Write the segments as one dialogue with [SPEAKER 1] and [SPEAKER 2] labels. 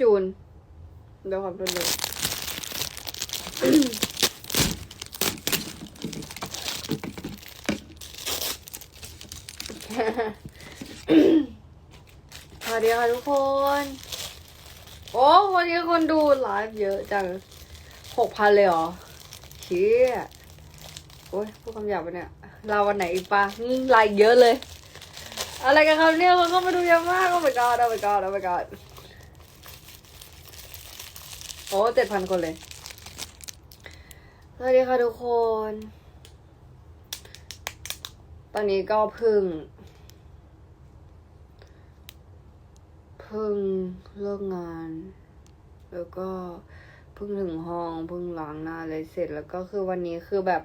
[SPEAKER 1] จูนเดี๋ยวขอดูดูสวัสดีค่ะทุกคน โอ้ วันนี้คนดูไลฟ์เยอะจังหกพันเลยเหรอเชี่ยโอ้ยพูดคำหยาบไปเนี่ย เราวันไหนอีกปะไลฟ์เยอะเลย อะไรกันครับเนี่ยคนเข้ามาดูเยอะมากโอ้ my god โอ้ my god โอ้ my god โอ้เจ็ดพันคนเลย สวัสดีค่ะทุกคน ตอนนี้ก็พึ่งพิ่งเลิกงาน แล้วก็เพิ่งถึงห้องเพิ่งล้างหน้าอะไรเสร็จแล้วก็คือวันนี้คือแบบ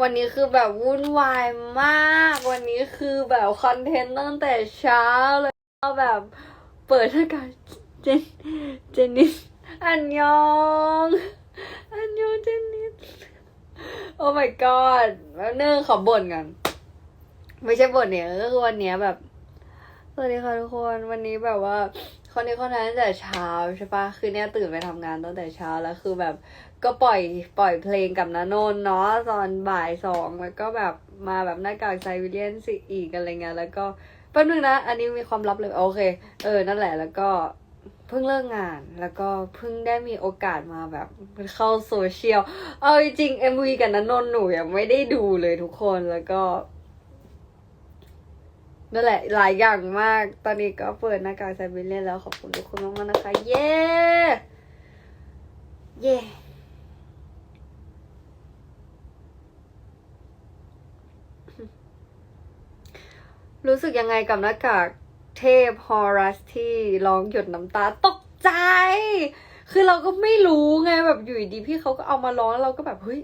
[SPEAKER 1] วันนี้คือแบบวุ่นวายมาก วันนี้คือแบบคอนเทนต์ตั้งแต่เช้าเลยก็แบบเปิดหน้ากาก เจน เจนนิส อันยอง อันยองเจนนิส โอ้ my god แล้วเนื่องขอบ่นกัน ไม่ใช่บ่นเนี่ยก็คือวันเนี้ยแบบ สวัสดีค่ะทุกคน วันนี้แบบว่าคนนี้คนนั้นตั้งแต่เช้าใช่ปะคือเนี่ยตื่นไปทำงานตั้งแต่เช้าแล้วคือแบบ ก็ปล่อยปล่อยเพลงกับนาโนนเนาะตอนบ่ายสองแล้วก็แบบมาแบบหน้ากากไซวิเลียนสิอีกอะไรเงี้ยแล้วก็แป๊บนึงนะ อันนี้มีความลับเลย โอเค เออ นั่นแหละแล้วก็ เพิ่งเลิกงานแล้วก็เพิ่งได้มีโอกาสมาแบบเข้าโซเชียล เอาจริง MV กับนันนนท์หนูยังไม่ได้ดูเลยทุกคนแล้วก็นั่นแหละหลายอย่างมาก ตอนนี้ก็เปิดหน้ากากไซบีเรียนแล้วขอบคุณทุกคนมากๆนะคะ เย้ เย้รู้สึกยังไงกับหน้ากาก เทพฮอรัสที่ร้องหยดน้ำตาตกใจ คือเราก็ไม่รู้ไงแบบอยู่ดีพี่เขาก็เอามาร้องเราก็แบบเฮ้ย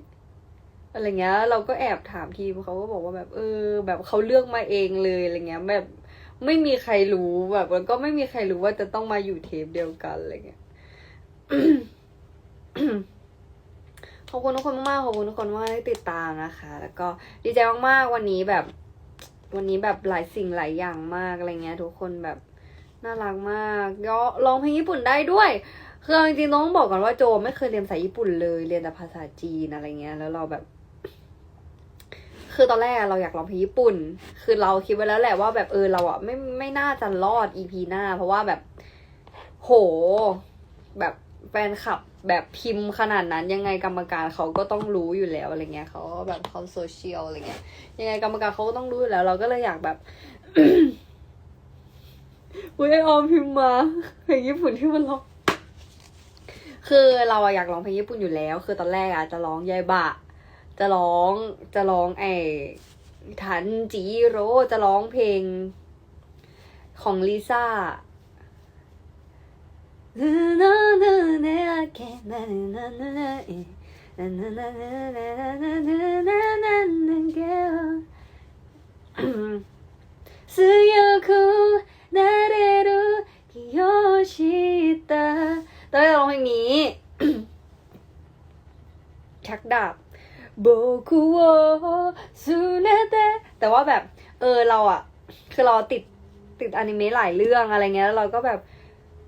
[SPEAKER 1] อะไรเงี้ย เราก็แอบถามทีมเขาก็บอกว่าแบบเออ แบบเขาเลือกมาเองเลยอะไรเงี้ย แบบไม่มีใครรู้แบบแล้วก็ไม่มีใครรู้ว่าจะต้องมาอยู่เทปเดียวกันอะไรเงี้ยขอบคุณทุกคนมากๆขอบคุณทุกคนมากที่ติดตามนะคะ แล้วก็ดีใจมากๆวันนี้แบบ วันนี้แบบหลายสิ่งหลายอย่างมากอะไรเงี้ย ทุกคนแบบน่ารักมากก็ร้องเพลงญี่ปุ่นได้ด้วยคือจริงๆต้องบอกก่อนว่าโจไม่เคยเรียนภาษาญี่ปุ่นเลยเรียนแต่ภาษาจีนอะไรเงี้ย แล้วเราแบบ คือตอนแรกเราอยากร้องเพลงญี่ปุ่น คือเราคิดไว้แล้วแหละว่าแบบเออเราอะไม่ไม่น่าจะรอด EP หน้า เพราะว่าแบบ โห แบบ แฟนคลับแบบพิมพ์ขนาดนั้นยังไงกรรมการเขาก็ต้องรู้อยู่แล้วอะไรเงี้ยเขาแบบเขาโซเชียลอะไรเงี้ยยังไงกรรมการเขาก็ต้องรู้อยู่แล้ว เราก็เลยอยากแบบอุ้ยไอออมพิมพ์มาเพลงญี่ปุ่นที่มันร้องคือเราอยากร้องเพลงญี่ปุ่นอยู่แล้ว คือตอนแรกอะจะร้องยายบะ จะร้องจะร้องไอ้ทันจิโร่จะร้องเพลงของลิซ่า 強くなれる気をしたตอนแรกร้องเพลงนี้ ชักดาบ โบคุโอซูเนเตแต่ว่าแบบ เออเราอะคือเราติดติดอนิเมะหลายเรื่องอะไรเงี้ยแล้วเราก็แบบ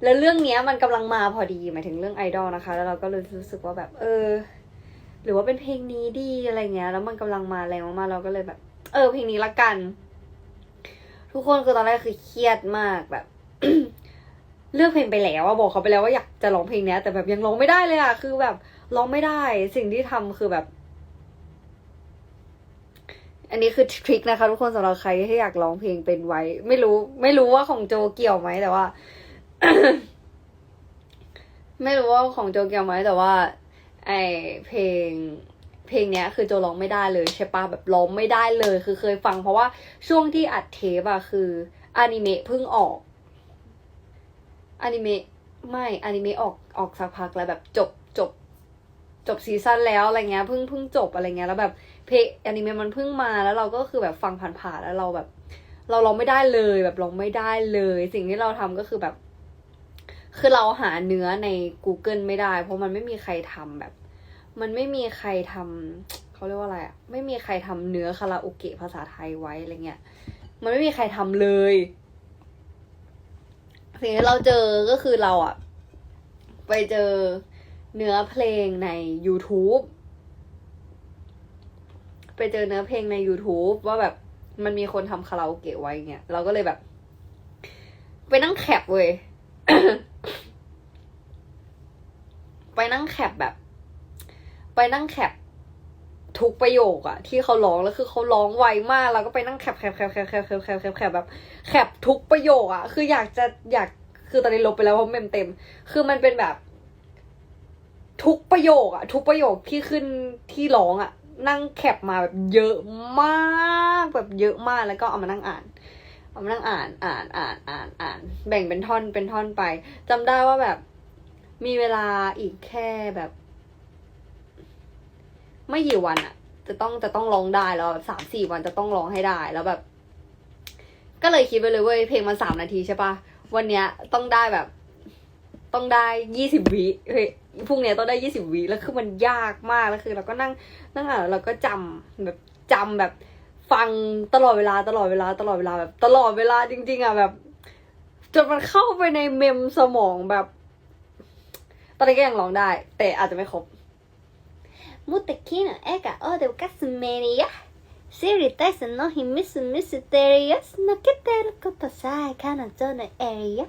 [SPEAKER 1] แล้วเรื่องเนี้ยมันกำลังมาพอดีหมายถึงเรื่องไอดอลนะคะ แล้วเราก็เลยรู้สึกว่าแบบ เออ หรือว่าเป็นเพลงนี้ดีอะไรเงี้ย แล้วมันกำลังมาแรงมากๆเราก็เลยแบบ เออ เพลงนี้ละกัน ทุกคนคือตอนแรกคือเครียดมากแบบ เลือกเพลงไปแล้วอะบอกเขาไปแล้วว่าอยากจะร้องเพลงเนี้ย แต่แบบยังร้องไม่ได้เลยอะคือแบบร้องไม่ได้ สิ่งที่ทำคือแบบ อันนี้คือทริคนะคะ ทุกคนสำหรับใครที่อยากร้องเพลงเป็นไว้ ไม่รู้ ไม่รู้ว่าของโจเกี่ยวไหมแต่ว่า ไม่รู้ว่าของโจเกี่ยวไหมแต่ว่า ไอเพลงเพลงเนี้ยคือโจร้องไม่ได้เลยใช่ปะแบบร้องไม่ได้เลย คือเคยฟังเพราะว่าช่วงที่อัดเทปอะคืออนิเมะเพิ่งออกอนิเมะไม่อนิเมะออกออกสักพักแล้วแบบจบจบ จบซีซั่นแล้วอะไรเงี้ยเพิ่งเพิ่งจบอะไรเงี้ยแล้วแบบเพลงอนิเมะมันเพิ่งมาแล้วเราก็คือแบบฟังผ่านๆแล้วเราแบบ เราร้องไม่ได้เลยแบบร้องไม่ได้เลย สิ่งที่เราทำก็คือแบบ คือเราหาเนื้อใน Google ไม่ได้ เพราะมันไม่มีใครทำแบบ มันไม่มีใครทำเขาเรียกว่าอะไรอะไม่มีใครทำเนื้อคาราโอเกะภาษาไทยไว้อะไรเงี้ยมันไม่มีใครทำเลยสิ่งที่เราเจอก็คือเราอะไปเจอเนื้อเพลงใน YouTube ไปเจอเนื้อเพลงใน YouTube ว่าแบบมันมีคนทำคาราโอเกะไว้เงี้ยเราก็เลยแบบ ไปนั่งแคปเว้ย ไปนั่งแคปแบบ ไปนั่งแคปทุกประโยคอะที่เขาร้องแล้วคือเขาร้องไวมากเราก็ไปนั่งแคปแคปแคปแคปแคปแคปแคปแคปแคปแบบแคปทุกประโยคอะคืออยากจะอยากคือตอนนี้ลบไปแล้วเพราะเมมเต็ม คือมันเป็นแบบ ทุกประโยคอะทุกประโยคที่ขึ้นที่ร้องอะนั่งแคปมาแบบเยอะมากแบบเยอะมากแล้วก็เอามานั่งอ่าน อามนั่งอ่านอ่านอ่านอ่านอ่าน แบ่งเป็นท่อนเป็นท่อนไปจำได้ว่าแบบมีเวลาอีกแค่แบบ ไม่กี่วันอะจะต้องจะต้องร้องได้แล้วสามสี่วันจะต้องร้องให้ได้แล้วแบบ ก็เลยคิดไปเลยเว้ยเพลงมันสามนาทีใช่ปะวันเนี้ยต้องได้แบบ ต้องได้ยี่สิบวิเฮ้ยพรุ่งเนี้ยต้องได้ยี่สิบวิแล้วคือมันยากมากแล้วคือ เราก็นั่งนั่งอ่านแล้วเราก็จำแบบจำแบบ ฟังตลอดเวลาตลอดเวลาตลอดเวลาแบบตลอดเวลาจริง ๆอ่ะแบบจนมันเข้าไปในเมมสมองแบบ ตอนนี้ก็ยังร้องได้ แต่อาจจะไม่ครบ
[SPEAKER 2] 無敵の絵がおかすめりや知りたいその秘密ミステリアス抜けてることさえ彼女のエリア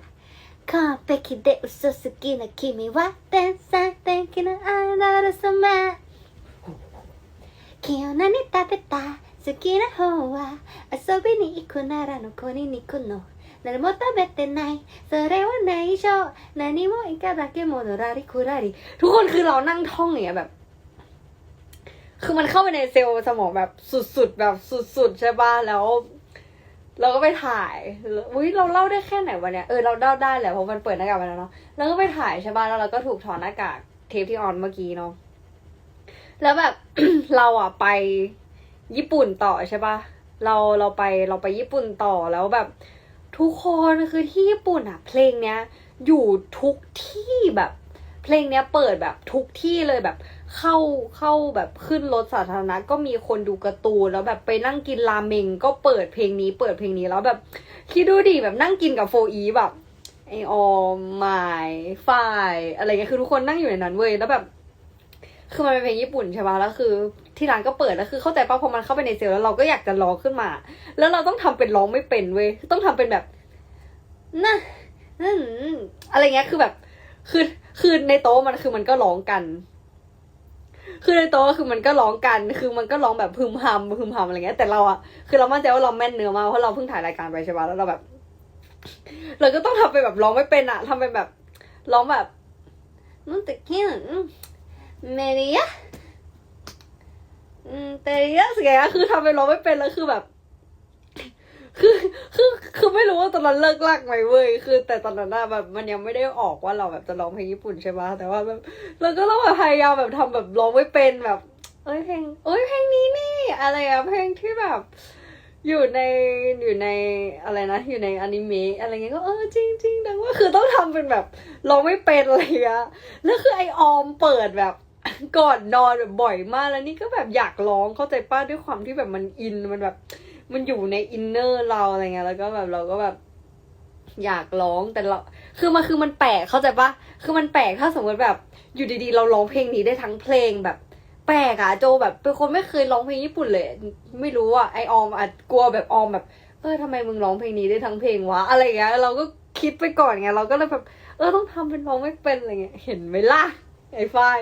[SPEAKER 2] 完璧で嘘好きな君は天才的なアイドル様今日何食べた 好きな方は遊びに行くならのこに行くの何も食べてないそれは内緒何もいただけものらりくらり
[SPEAKER 1] ทุกคนคือเรานั่งท่องอย่างเงี้ยแบบ คือมันเข้าไปในเซลล์สมองแบบสุดๆแบบสุดๆใช่ป่ะแล้ว เราก็ไปถ่ายอุ้ยเราเล่าได้แค่ไหนวันเนี้ยเออเราเล่าได้แหละเพราะมันเปิดหน้ากากไปแล้วเนาะแล้วก็ไปถ่ายใช่ป่ะแล้วเราก็ถูกถอดหน้ากากเทปที่ออนเมื่อกี้เนาะแล้วแบบ เราอ่ะไป ญี่ปุ่นต่อใช่ป่ะเราเราไปเราไปญี่ปุ่นต่อแล้วแบบ ทุกคนคือที่ญี่ปุ่นอะเพลงเนี้ยอยู่ทุกที่แบบ เพลงเนี้ยเปิดแบบทุกที่เลยแบบเข้าเข้าแบบขึ้นรถสาธารณะก็มีคนดูการ์ตูนแล้วแบบไปนั่งกินราเมงก็เปิดเพลงนี้ เปิดเพลงนี้แล้วแบบคิดดูดิแบบนั่งกินกับโฟอีแบบไอออมไมายฝ้ายอะไรเงี้ยคือทุกคนนั่งอยู่ในนั้นเว้ยแล้วแบบ คือมันเป็นเพลงญี่ปุ่นใช่ปะแล้วคือ ที่ร้านก็เปิดแล้วคือเข้าใจป่ะพอมันเข้าไปในเซลแล้วเราก็อยากจะร้องขึ้นมา แล้วเราต้องทำเป็นร้องไม่เป็นเว้ยต้องทำเป็นแบบน่ะนั่อะไรเงี้ยคือแบบ คือคือในโต๊ะมันคือมันก็ร้องกัน คือในโต๊ะคือมันก็ร้องกัน คือมันก็ร้องแบบพึมพำพึมพำอะไรเงี้ย แต่เราอะคือเรามั่นใจว่าเราแม่นเนื้อมาเพราะเราเพิ่งถ่ายรายการไปใช่ปะแล้วเราแบบ เราก็ต้องทำไปแบบร้องไม่เป็นอะทำเป็นแบบร้องแบบ
[SPEAKER 2] นู้นแต่แค่
[SPEAKER 1] อืมแต่เนี้ยสไงคือทำเป็นร้องไม่เป็นแล้วคือแบบ คือคือคือไม่รู้ว่าตอนนั้นเลิกลากไหมเว้ยคือ แต่ตอนนั้นอะแบบมันยังไม่ได้ออกว่าเราแบบจะร้องเพลงญี่ปุ่นใช่ปะแต่ว่าแบบเราก็ต้องแบบพยายามแบบทำแบบร้องไม่เป็นแบบ เอ้ยเพลงเอ้ยเพลงนี้นี่ อะไรอะเพลงที่แบบอยู่ในอยู่ในอะไรนะ อยู่ในอนิเมะอะไรเงี้ยก็เออจริงจริงดังว่าคือต้องทำเป็นแบบร้องไม่เป็นอะไรเงี้ยแล้วคือไอออมเปิดแบบ ก่อนนอนแบบบ่อยมากแล้วนี่ก็แบบอยากร้องเข้าใจป้าด้วยความที่แบบมันอินมันแบบ มันอยู่ในอินเนอร์เราอะไรเงี้ยแล้วก็แบบเราก็แบบ อยากร้องแต่เราคือมันคือมันแปลกเข้าใจปะคือมันแปลกถ้าสมมติแบบ อยู่ดีๆ เราร้องเพลงนี้ได้ทั้งเพลงแบบแปลกอะโจแบบเป็นคนไม่เคยร้องเพลงญี่ปุ่นเลย ไม่รู้อะไอออมอาจกลัวแบบออมแบบเออทำไมมึงร้องเพลงนี้ได้ทั้งเพลงวะอะไรเงี้ยเราก็คิดไปก่อนไงเราก็เลยแบบเออต้องทำเป็นร้องไม่เป็นอะไรเงี้ยเห็นไหมล่ะไอ้ฝ้าย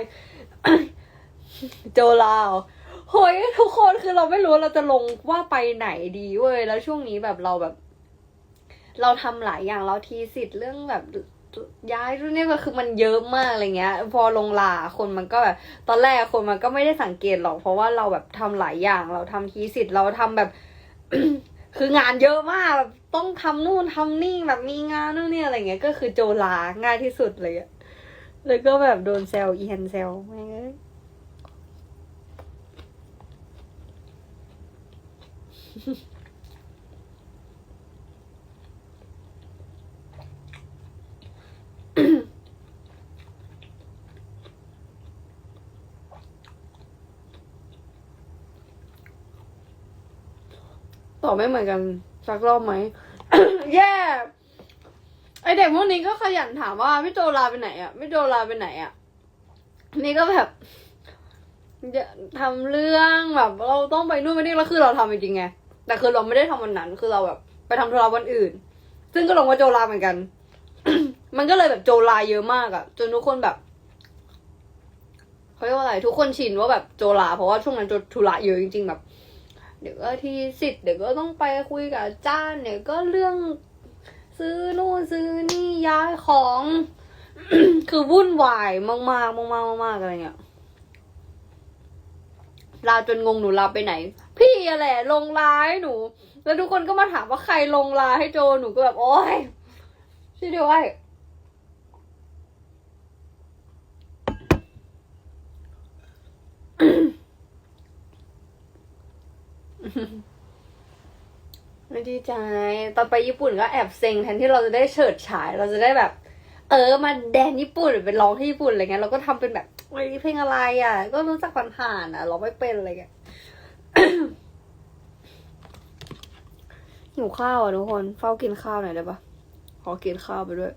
[SPEAKER 1] โจลาวโหยทุกคนคือเราไม่รู้เราจะลงว่าไปไหนดีเว้ยแล้วช่วงนี้แบบเราแบบ เราทำหลายอย่างเราทีสิทธิ์เรื่องแบบย้ายรุ่นนี้ก็คือมันเยอะมากอะไรเงี้ย พอลงลาคนมันก็แบบ ตอนแรกคนมันก็ไม่ได้สังเกตหรอกเพราะว่าเราแบบทำหลายอย่าง เราทำทีสิทธิ์เราทำแบบ คืองานเยอะมากแบบต้องทำนู่นทำนี่แบบมีงานนู่นนี่อะไรเงี้ยก็คือโจลาง่ายที่สุดเลยอะ แล้วก็แบบโดนแซวอีแฮนแซวแม่งเอ้ยตอบไม่เหมือนกันสักรอบไหม แย่ ไอเด็กพวกนี้ก็ขยันถามว่าพี่โจลาไปไหนอะพี่โจลาไปไหนอะนี่ก็แบบจะทำเรื่องแบบ เราต้องไปนู่นไปนี่แล้วคือเราทำจริงไงแต่คือเราไม่ได้ทำวันนั้น คือเราแบบไปทำธุระวันอื่น ซึ่งก็ลงว่าโจลาเหมือนกัน มันก็เลยแบบโจลาเยอะมากอะจนทุกคนแบบเขาเรียกว่าอะไร ทุกคนชินว่าแบบโจลา เพราะว่าช่วงนั้นโจธุระเยอะจริง ๆ แบบ เดี๋ยวก็ที่สิทธิ์เดี๋ยวก็ต้องไปคุยกับอาจารย์เดี๋ยวก็เรื่อง ซื้อนู่นซื้อนี่ย้ายของ คือวุ่นวายมากๆมากๆมากๆอะไรเงี้ยลาจนงงหนูลาไปไหน พี่อะแหละลงไลาให้หนู แล้วทุกคนก็มาถามว่าใครลงไลาให้โจหนูก็แบบโอ๊ยช่วยด้วย ไม่ดีใจ ตอนไปญี่ปุ่นก็แอบเซ็งแทนที่เราจะได้เฉิดฉาย เราจะได้แบบ เออมาแดนญี่ปุ่นหรือไปร้องที่ญี่ปุ่นอะไรเงี้ยเราก็ทำเป็นแบบเฮ้เพลงอะไรอะ ก็รู้จักผ่านๆอะเราไม่เป็นอะไรเงี้ยหิวข้าวอะทุกคนเฝ้ากินข้าวหน่อยได้ปะขอกินข้าวไปด้วย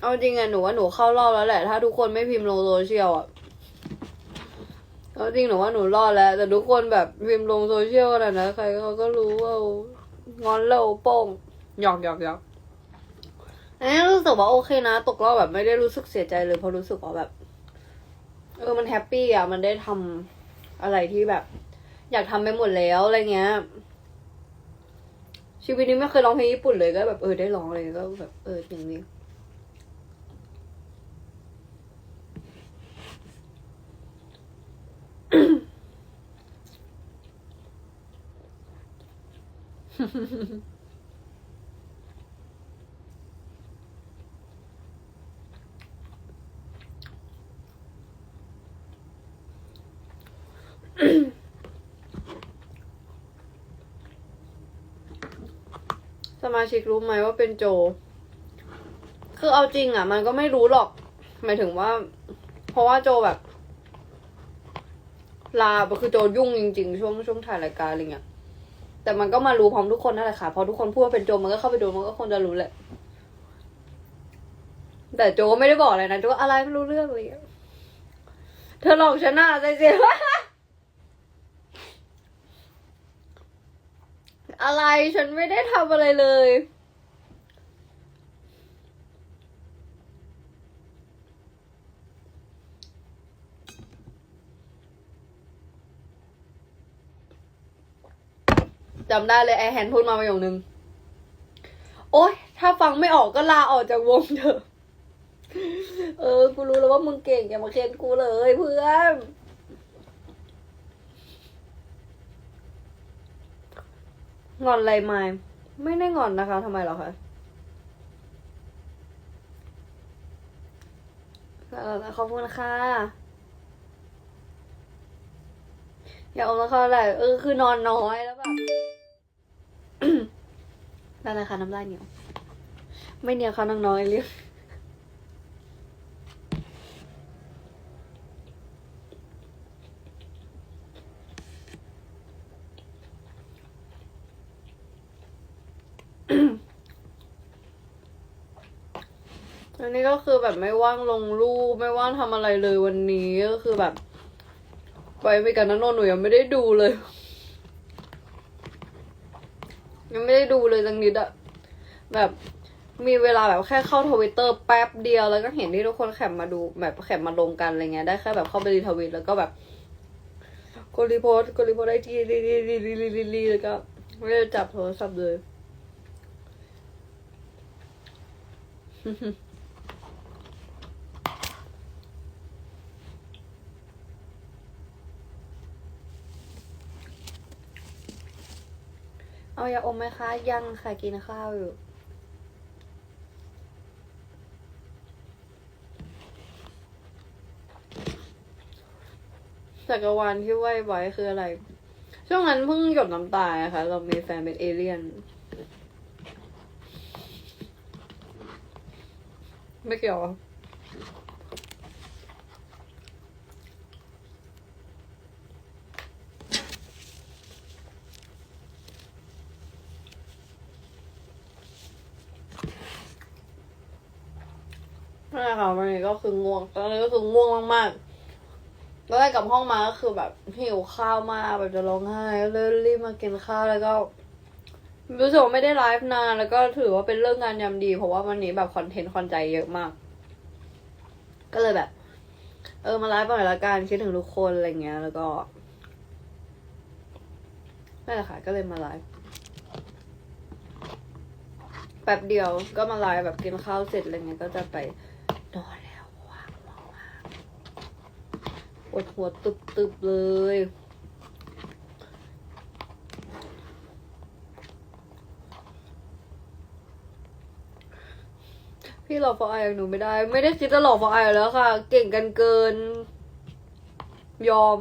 [SPEAKER 1] เอาจริงอะหนูว่าหนูเข้ารอบแล้วแหละ ถ้าทุกคนไม่พิมพ์ลงโซเชียลอะเอาจริงหนูว่าหนูรอดแล้ว แต่ทุกคนแบบพิมพ์ลงโซเชียลนะนะใครเขาก็รู้ว่างอนเราโป้งหยอกหยอกหยอกอันนี้รู้สึกว่าโอเคนะ ตกรอบแบบไม่ได้รู้สึกเสียใจเลยเพราะรู้สึกว่าแบบ เออมันแฮปปี้อะมันได้ทำอะไรที่แบบ อยากทำไปหมดแล้วอะไรเงี้ยชีวิตนี้ไม่เคยร้องเพลงญี่ปุ่นเลยก็แบบเออได้ร้องเลยก็แบบเอออย่างนี้ สมาชิกรู้ไหมว่าเป็นโจ คือเอาจริงอะ มันก็ไม่รู้หรอก หมายถึงว่า เพราะว่าโจแบบ ลาคือโจยุ่งจริง ๆ ช่วงช่วงถ่ายรายการอะไรเงี้ย แต่มันก็มารู้พร้อมทุกคนนั่นแหละค่ะ พอทุกคนพูดว่าเป็นโจมันก็เข้าไปดูมันก็คงจะรู้แหละ แต่โจก็ไม่ได้บอกอะไรนะโจก็อะไรไม่รู้เรื่องเลย เธอหลอกฉันน่ะใจเสียอะไรฉันไม่ได้ทำอะไรเลย จำได้เลยไอแฮนพูดมาประโยคนึง โอ๊ย ถ้าฟังไม่ออกก็ลาออกจากวงเถอะ เออ กูรู้แล้วว่ามึงเก่งอย่ามาเค้นกูเลยเพื่อนงอนอะไรมไม่ได้งอนนะคะทำไมหรอคะขอบคุณค่ะ อย่าอมแล้วเขาอะไรเออคือนอนน้อยแล้วแบบ นั่นแหละค่ะน้ำลายเหนียว ไม่เหนียวค่ะน้องๆไอเรียกอันนี้ก็คือแบบไม่ว่างลงรูปไม่ว่างทำอะไรเลยวันนี้ก็คือแบบ ไปไปกันนันนหนูยังไม่ได้ดูเลย ยังไม่ได้ดูเลยสักนิดอะแบบมีเวลาแบบแค่เข้าทวิตเตอร์แป๊บเดียวแล้วก็เห็นที่ทุกคนแคปมาดูแบบแคปมาลงกันอะไรเงี้ยได้แค่แบบเข้าไปรีทวิตแล้วก็แบบกดรีโพสต์กดรีโพสต์ได้ทีรีรีรีรีรีรีรีแล้วก็ไม่ได้จับโทรศัพท์เลย เอายาอมไหมคะ ยังค่ะกินข้าวอยู่ จักรวาลที่ไหวไว้คืออะไร ช่วงนั้นเพิ่งหยดน้ำตาอะค่ะ เรามีแฟนเป็นเอเลี่ยน ไม่เกี่ยว อะนั่นแหละค่ะวันนี้ก็คือง่วงตอนนี้ก็คือง่วงมากๆแล้วได้กลับห้องมาก็คือแบบหิวข้าวมากแบบจะร้องไห้ก็เลยรีบมากินข้าวแล้วก็รู้สึกว่าไม่ได้ไลฟ์นานแล้วก็ถือว่าเป็นเรื่องงานยามดี เพราะว่าวันนี้แบบคอนเทนต์คอนใจเยอะมาก ก็เลยแบบ เออมาไลฟ์บ่อยละกันคิดถึงทุกคนอะไรเงี้ย แล้วก็นั่นแหละค่ะ ก็เลยมาไลฟ์แป๊บเดียวก็มาไลฟ์แบบกินข้าวเสร็จอะไรเงี้ยก็จะไป นอนแล้วว่างมากมากปวดหัวตึบๆเลยพี่หลอกฟอไอหนูไม่ได้ ไม่ได้คิดจะหลอกฟอไอแล้วค่ะ เก่งกันเกิน ยอม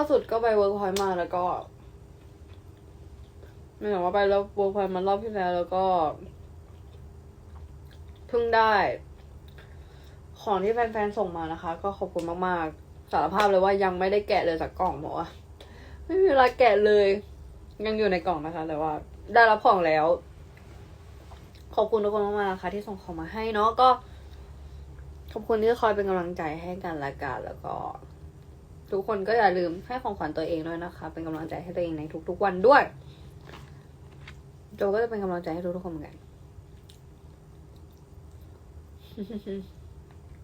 [SPEAKER 1] าสุดก็ไปเวิร์กพอยต์มาแล้วก็ไม่ถึงว่าไปแล้วเวิร์กพอยต์มารอบที่แล้วแล้วก็เพิ่งได้ ของที่แฟนๆส่งมานะคะ ก็ขอบคุณมากๆ สารภาพเลยว่ายังไม่ได้แกะเลยจากกล่องบอกว่าไม่มีเวลาแกะเลย ยังอยู่ในกล่องนะคะ แต่ว่า ได้รับของแล้ว ขอบคุณทุกคนมากๆนะคะ ที่ส่งของมาให้เนาะก็ขอบคุณที่คอยเป็นกำลังใจให้กันละกันแล้วก็ ทุกคนก็อย่าลืมให้ของขวัญตัวเองด้วยนะคะ เป็นกำลังใจให้ตัวเองในทุกๆวันด้วย โจก็จะเป็นกำลังใจให้ทุกๆคนเหมือนกัน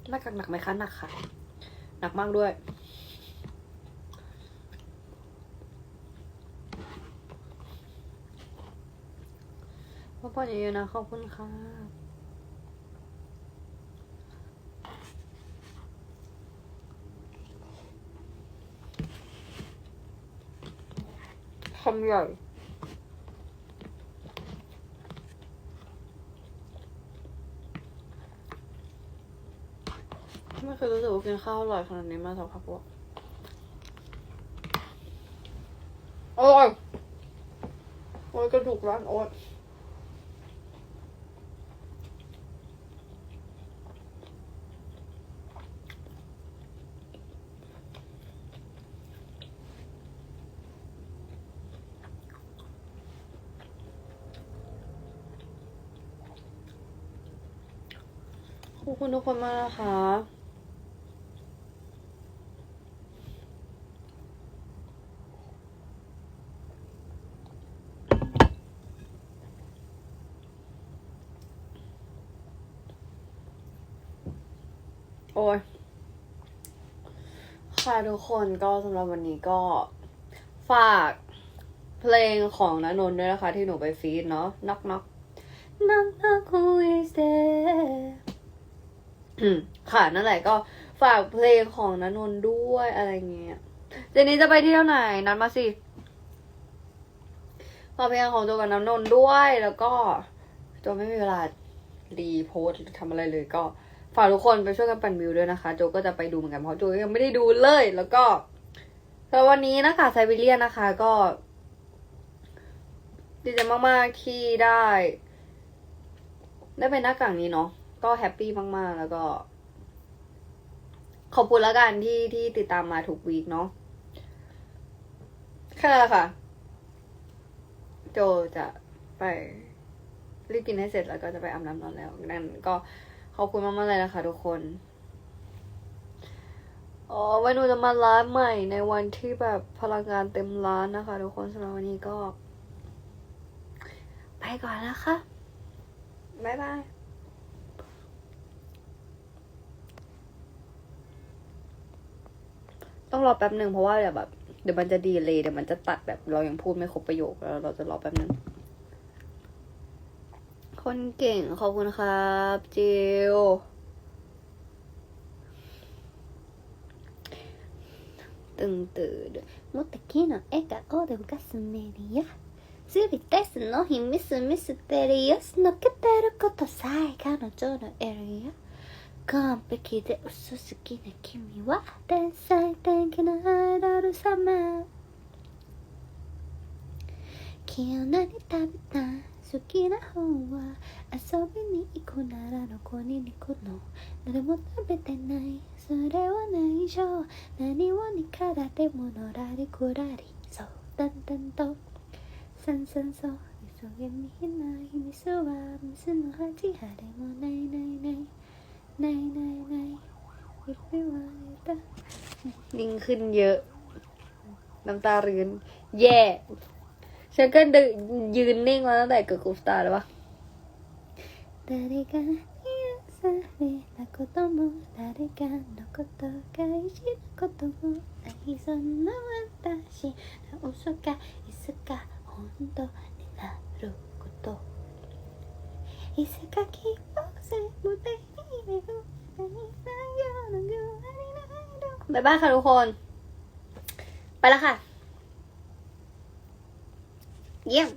[SPEAKER 1] หน้ากากหนักไหมคะหนักค่ะ หนักมากด้วย พ่อพ่อเยอะๆนะขอบคุณค่ะ คำใหญ่ไม่เคยรู้สึกว่ากินข้าวอร่อยขนาดนี้มาสักพักว่าอร่อยโอ้ยกระดูกร้านโอ๊ย ขอบคุณทุกคนมากนะคะ โอ้ยค่ะทุกคนก็สำหรับวันนี้ก็ฝากเพลงของนนนท์ด้วยนะคะ ที่หนูไปฟีดเนาะน็อกน็อก
[SPEAKER 2] Knock knock who is there
[SPEAKER 1] อืมค่ะนั่นแหละก็ฝากเพลงของนนนด้วยอะไรเงี้ยเจนนี้จะไปเที่ยวไหนนัดมาสิฝากเพลงของโจกับน้ำนนด้วยแล้วก็โจไม่มีเวลารีโพสต์หรือทำอะไรเลยก็ฝากทุกคนไปช่วยกันปั่นวิวด้วยนะคะ โจก็จะไปดูเหมือนกันเพราะโจยังไม่ได้ดูเลย แล้วก็สำหรับวันนี้นะคะไซบีเรียนนะคะก็ดีใจมาก ๆ ที่ได้ ได้เป็นหน้ากากนี้เนาะ ก็แฮปปี้มากๆ แล้วก็ ขอบคุณแล้วกันที่ที่ติดตามมาทุกวีคเนาะแค่นั้นแหละค่ะ โจจะไปรีบกินให้เสร็จแล้วก็จะไปอาบน้ำนอนแล้วนั่นก็ขอบคุณมากๆเลยนะคะทุกคนอ๋อไว้หนูจะมาไลฟ์ใหม่ในวันที่แบบพลังงานเต็มร้านนะคะ ทุกคนสำหรับวันนี้ก็ ไปก่อนนะคะ บ๊ายบาย ต้องรอแป๊บหนึ่งเพราะว่าเดี๋ยวแบบ เดี๋ยวมันจะดีเลยเดี๋ยวมันจะตัดแบบเรายังพูดไม่ครบประโยคแล้วเราจะรอแป๊บหนึ่ง คนเก่งขอบคุณครับจิว
[SPEAKER 2] ตึงตื่นมุตะกี้の笑顔で浮かすメディアスリテスの秘密ミステリアスのけてることさえ彼女のエリア 完璧で嘘好きな君は天才的なアイドル様。昨日何食べた好きな方は遊びに行くならどこに行くの。誰も食べてない。それは内緒何をにからでものらりくらり。そう。だんだんと。さんさんそう。急げ見えない。ミスはミスの恥。あれもないない。
[SPEAKER 1] นิ่งขึ้นเยอะ น้ำตารืน แย่ฉันก็ดึยืนนิ่งมาตั้งแต่เกิดกูสตาร์แล้วปะ
[SPEAKER 2] 誰が癒されたことも誰かのことがいじることもないそんな私が嘘かいつか本当になることいつか希望全部でいいよ何がよのよありないの
[SPEAKER 1] บ๊ายบายค่ะทุกคน ไปแล้วค่ะ
[SPEAKER 2] เยี่ยม